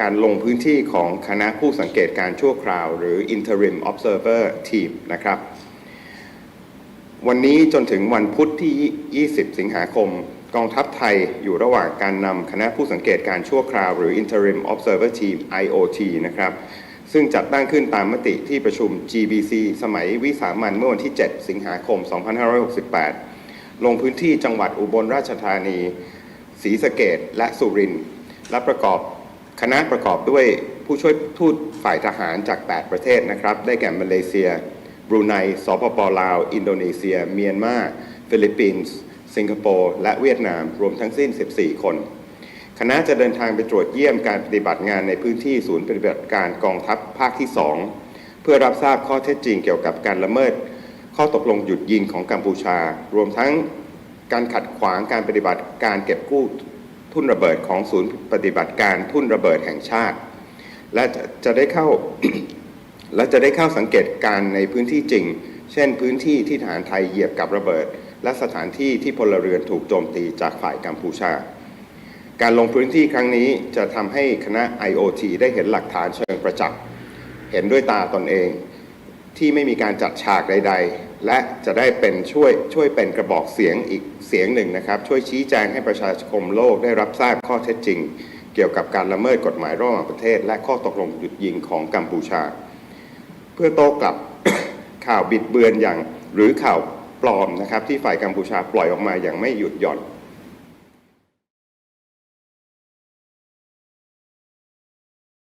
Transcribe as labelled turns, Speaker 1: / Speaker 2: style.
Speaker 1: การลงพื้นที่ของคณะผู้สังเกตการชั่วคราว หรือ Interim Observer Team นะครับ วันนี้จนถึงวันพุธที่ 20 สิงหาคม กองทัพไทยอยู่ระหว่างการนำคณะผู้สังเกตการชั่วคราว หรือ Interim Observer Team IOT นะครับ ซึ่งจัดตั้งขึ้นตามมติที่ประชุม GBC สมัยวิสามันเมื่อวันที่ 7 สิงหาคม 2568 ลงพื้นที่จังหวัดอุบลราชธานี ศรีสะเกดและสุรินทร์และประกอบ คณะประกอบด้วยผู้ช่วยทูตฝ่ายทหารจาก 8 ประเทศนะครับ ได้แก่มาเลเซีย บรูไน สปปลาว อินโดนีเซีย เมียนมา ฟิลิปปินส์ สิงคโปร์ และเวียดนาม รวมทั้งสิ้น 14 คน คณะจะเดินทางไปตรวจเยี่ยมการปฏิบัติงานในพื้นที่ศูนย์ปฏิบัติการกองทัพภาคที่ 2 เพื่อรับทราบข้อเท็จจริงเกี่ยวกับการละเมิด ข้อตกลงหยุดยิงของกัมพูชา รวมทั้งการขัดขวางการปฏิบัติการเก็บกู้ ทุ่นระเบิดของศูนย์ปฏิบัติการทุ่นระเบิดแห่งชาติ และจะจะได้เข้าและจะได้เข้าสังเกตการณ์ในพื้นที่จริง เช่น พื้นที่ที่ทหารไทยเหยียบกับระเบิด และสถานที่ที่พลเรือนถูกโจมตีจากฝ่ายกัมพูชา การลงพื้นที่ครั้งนี้จะทำให้คณะ IOT ได้เห็นหลักฐานเชิงประจักษ์ เห็นด้วยตาตนเอง ที่ไม่มีการจัดฉากใด ๆ และจะได้เป็นช่วยช่วยเป็นกระบอกเสียงอีกเสียงหนึ่งนะครับ ช่วยชี้แจงให้ประชาคมโลกได้รับทราบข้อเท็จจริง เกี่ยวกับการละเมิดกฎหมายระหว่างประเทศ และข้อตกลงหยุดยิงของกัมพูชา เพื่อโต้กลับข่าวบิดเบือนอย่างหรือข่าวปลอมนะครับที่ฝ่ายกัมพูชาปล่อยออกมาอย่างไม่หยุดหย่อน